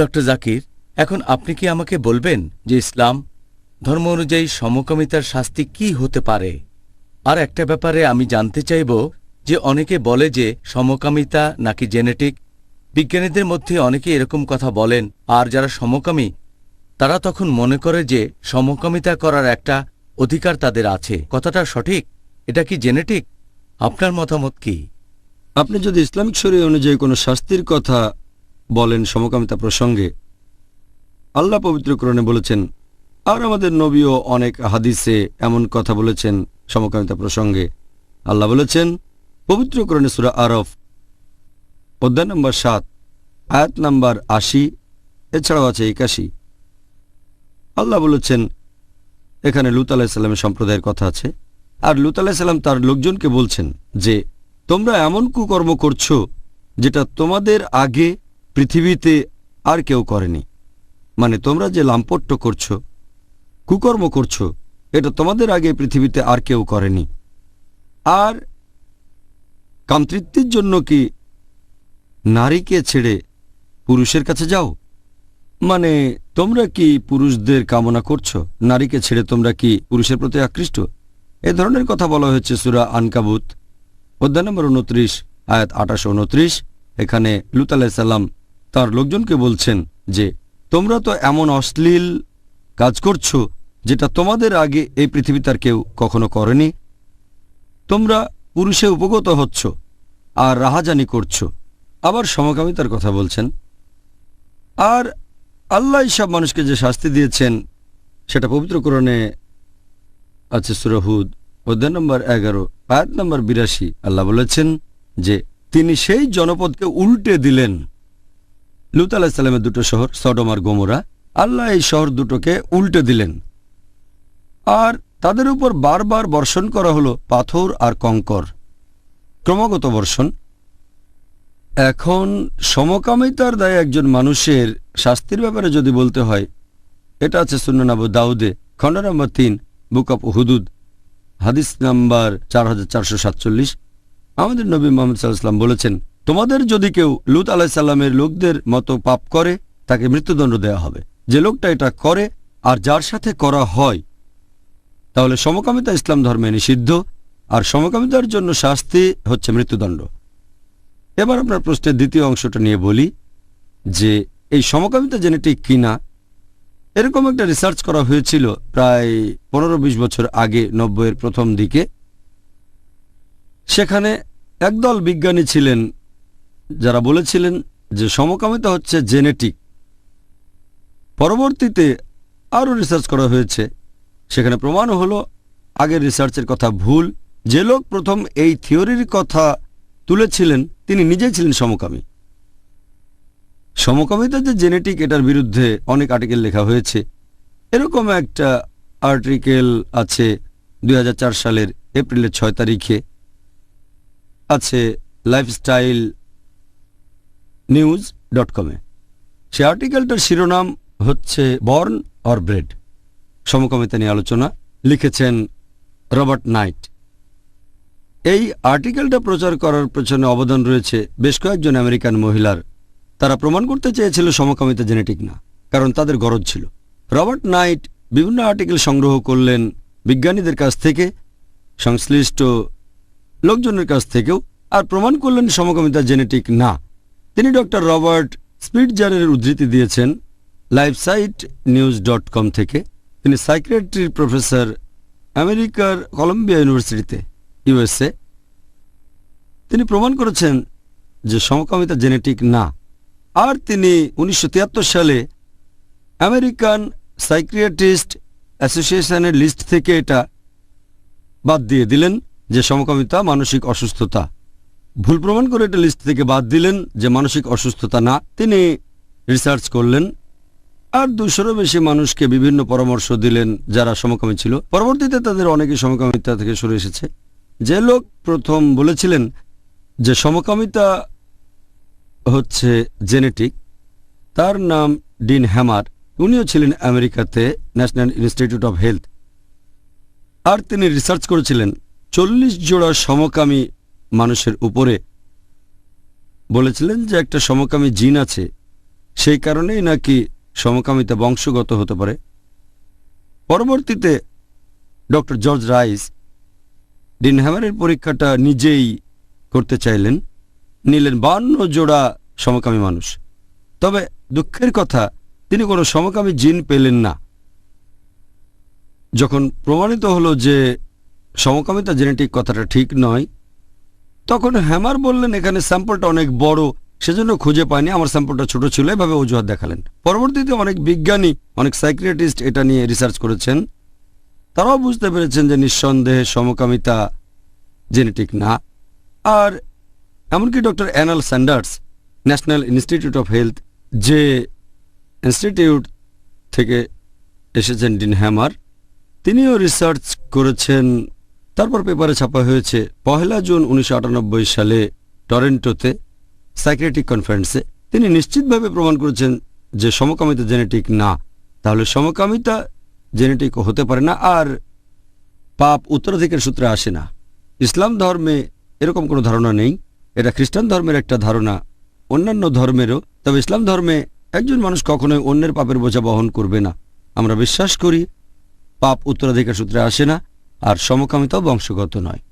Doctor Zakir, এখন আপনি কি আমাকে বলবেন যে ইসলাম ধর্ম অনুযায়ী সমকামিতার শাস্তি কি হতে পারে? আর একটা ব্যাপারে আমি জানতে চাইব যে অনেকে বলে যে সমকামিতা নাকি জেনেটিক। বিজ্ঞানীদের মধ্যে অনেকে এরকম কথা বলেন, আর যারা সমকামী, তারা তখন মনে করে যে সমকামিতা করার একটা অধিকার তাদের আছে। কথাটা সঠিক? এটা কি জেনেটিক? আপনার মতামত কি? আপনি যদি ইসলামিক শরীর অনুযায়ী কোনো শাস্তির কথা বলেন সমকামিতা প্রসঙ্গে। আল্লাহ পবিত্রকরণে বলেছেন, আর আমাদের নবীও অনেক হাদিসে এমন কথা বলেছেন সমকামিতা প্রসঙ্গে। আল্লাহ বলেছেন পবিত্রকরণে সুরা আরফ, অধ্যায় নম্বর সাত, আয়াত নাম্বার আশি, এছাড়াও আছে একাশি। আল্লাহ বলেছেন, এখানে লুত আলাহিসাল্লামের সম্প্রদায়ের কথা আছে। আর লুত আলাহিসাল্লাম তার লোকজনকে বলছেন যে, তোমরা এমন কুকর্ম করছ যেটা তোমাদের আগে পৃথিবীতে আর কেউ করেনি। মানে তোমরা যে লাম্পট্য করছ, কুকর্ম করছ, এটা তোমাদের আগে পৃথিবীতে আর কেউ করেনি। আর কামতৃপ্তির জন্য কি নারীকে ছেড়ে পুরুষের কাছে যাও? মানে তোমরা কি পুরুষদের কামনা করছ? নারীকে ছেড়ে তোমরা কি পুরুষের প্রতি আকৃষ্ট? এ ধরনের কথা বলা হয়েছে সুরা আনকাবুত, অধ্যায় নম্বর উনত্রিশ, আয়াত আঠাশো উনত্রিশ। এখানে লুত আলাহিসাল্লাম তার লোকজনকে বলছেন যে, তোমরা তো এমন অশ্লীল কাজ করছ যেটা তোমাদের আগে এই পৃথিবী তার কেউ কখনো করেনি। তোমরা পুরুষে উপগত হচ্ছ আর রাহাজানি করছ। আবার সমকামিতার কথা বলছেন। আর আল্লাহ সব মানুষকে যে শাস্তি দিয়েছেন, সেটা পবিত্রকরণে আছে সুরহুদ অধ্যায় নম্বর এগারো, আয়াত নম্বর বিরাশি। আল্লাহ বলেছেন যে, তিনি সেই জনপদকে উল্টে দিলেন। লুত আলাহিসাল্লামের দুটো শহর সডম আর গোমরা, আল্লাহ এই শহর দুটোকে উল্টে দিলেন। আর তাদের উপর বারবার বর্ষণ করা হলো পাথর আর কঙ্কর। ক্রমাগত বর্ষণ। এখন সমকামিতার দায়ে একজন মানুষের শাস্তির ব্যাপারে যদি বলতে হয়, এটা আছে সুন্নাবু দাউদে, খণ্ড নম্বর তিন, বুক অফ হুদুদ, হাদিস নাম্বার চার হাজার চারশো সাতচল্লিশ। আমাদের নবী মোহাম্মদ সাল্লাম বলেছেন তোমাদের যদি কেউ লুত আলাহ সাল্লামের লোকদের মতো পাপ করে, তাকে মৃত্যুদণ্ড দেওয়া হবে। যে লোকটা এটা করে আর যার সাথে করা হয়, তাহলে সমকামিতা ইসলাম ধর্মে নিষিদ্ধ, আর সমকামিতার জন্য শাস্তি হচ্ছে মৃত্যুদণ্ড। এবার আপনার প্রশ্নের দ্বিতীয় অংশটা নিয়ে বলি যে, এই সমকামিতা জেনেটিক কিনা? এরকম একটা রিসার্চ করা হয়েছিল প্রায় পনেরো বিশ বছর আগে, নব্বইয়ের প্রথম দিকে। সেখানে একদল বিজ্ঞানী ছিলেন যারা বলেছিলেন যে সমকামিতা হচ্ছে জেনেটিক, পরবর্তীতে আরও রিসার্চ করা হয়েছে। সেখানে প্রমাণ হলো, আগের রিসার্চের কথা ভুল। যে লোক প্রথম এই থিওরির কথা তুলেছিলেন, তিনি নিজেই ছিলেন সমকামী। সমকামিতা যে জেনেটিক, এটার বিরুদ্ধে অনেক আর্টিকেল লেখা হয়েছে। এরকম একটা আর্টিকেল আছে দু হাজার চার সালের এপ্রিলের ছয় তারিখে। আছে লাইফস্টাইল নিউজ ডট কমে সে আর্টিকেলটার শিরোনাম হচ্ছে বর্ন অর ব্রেড সমকামিতা নিয়ে আলোচনা লিখেছেন রবার্ট নাইট। এই আর্টিকেলটা প্রচার করার পেছনে অবদান রয়েছে বেশ কয়েকজন আমেরিকান মহিলার। তারা প্রমাণ করতে চেয়েছিল সমকামিতা জেনেটিক না, কারণ তাদের গরজ ছিল। রবার্ট নাইট বিভিন্ন আর্টিকেল সংগ্রহ করলেন বিজ্ঞানীদের কাছ থেকে, সংশ্লিষ্ট লোকজনের কাছ থেকেও, আর প্রমাণ করলেন সমকামিতা জেনেটিক না। তিনি ডক্টর রবার্ট স্পিটজারের উদ্ধৃতি দিয়েছেন লাইফসাইট নিউজ ডট কম থেকে। তিনি সাইক্রেট্রির প্রফেসর আমেরিকার কলম্বিয়া ইউনিভার্সিটিতে, ইউএসএ। তিনি প্রমাণ করেছেন যে সমকামিতা জেনেটিক না। আর তিনি উনিশশো তিয়াত্তর সালে আমেরিকান সাইক্রিয়াটিস্ট অ্যাসোসিয়েশনের লিস্ট থেকে এটা বাদ দিয়ে দিলেন যে সমকামিতা মানসিক অসুস্থতা। ভুল প্রমাণ করে এটা লিস্ট থেকে বাদ দিলেন যে মানসিক অসুস্থতা না, তিনি রিসার্চ করলেন। আর দুশোরও বেশি মানুষকে বিভিন্ন পরামর্শ দিলেন যারা সমকামী ছিল। পরবর্তীতে তাদের অনেকে সমকামিতা থেকে সরে এসেছে। যে লোক প্রথম বলেছিলেন যে সমকামিতা হচ্ছে জেনেটিক তার নাম ডিন হ্যামার। উনিও ছিলেন আমেরিকাতে ন্যাশনাল ইনস্টিটিউট অফ হেলথ। আর তিনি রিসার্চ করেছিলেন। চল্লিশ জোড়া সমকামী মানুষের উপরে বলেছিলেন যে একটা সমকামী জিন আছে, সেই কারণেই নাকি সমকামিতা বংশগত হতে পারে। পরবর্তীতে ডক্টর জর্জ রাইস ডিন হ্যামারের পরীক্ষাটা নিজেই করতে চাইলেন, নিলেন বান্ন জোড়া সমকামী মানুষ। তবে দুঃখের কথা, তিনি কোনো সমকামী জিন পেলেন না। যখন প্রমাণিত হলো যে সমকামিতা জেনেটিক কথাটা ঠিক নয় তখন হ্যামার বললেন, এখানে স্যাম্পলটা অনেক বড়, সেজন্য খুঁজে পায়নি আমার স্যাম্পলটা ছোট ছিল। এভাবে অজুহাত দেখালেন। পরবর্তীতে অনেক বিজ্ঞানী, অনেক সাইক্রিয়াটিস্ট এটা নিয়ে রিসার্চ করেছেন। তারাও বুঝতে পেরেছেন যে নিঃসন্দেহে সমকামিতা জেনেটিক না। আর এমনকি doctor anal Sanders, National Institute of Health, যে ইনস্টিটিউট থেকে এসেছেন ডিন হ্যামার, তিনিও রিসার্চ করেছেন তারপর পেপারে ছাপা হয়েছে, পহেলা জুন উনিশশো আটানব্বই সালে টরেন্টোতে সাইক্রেটিক কনফারেন্সে তিনি নিশ্চিতভাবে প্রমাণ করেছেন যে সমকামিতা জেনেটিক না। তাহলে সমকামিতা জেনেটিক হতে পারে না আর পাপ উত্তরাধিকার সূত্রে আসে না। ইসলাম ধর্মে এরকম কোনো ধারণা নেই। এটা খ্রিস্টান ধর্মের একটা ধারণা, অন্যান্য ধর্মেরও। তবে ইসলাম ধর্মে একজন মানুষ কখনোই অন্যের পাপের বোঝা বহন করবে না। আমরা বিশ্বাস করি, পাপ উত্তরাধিকার সূত্রে আসে না। আর সমকামিতাও বংশগত নয়।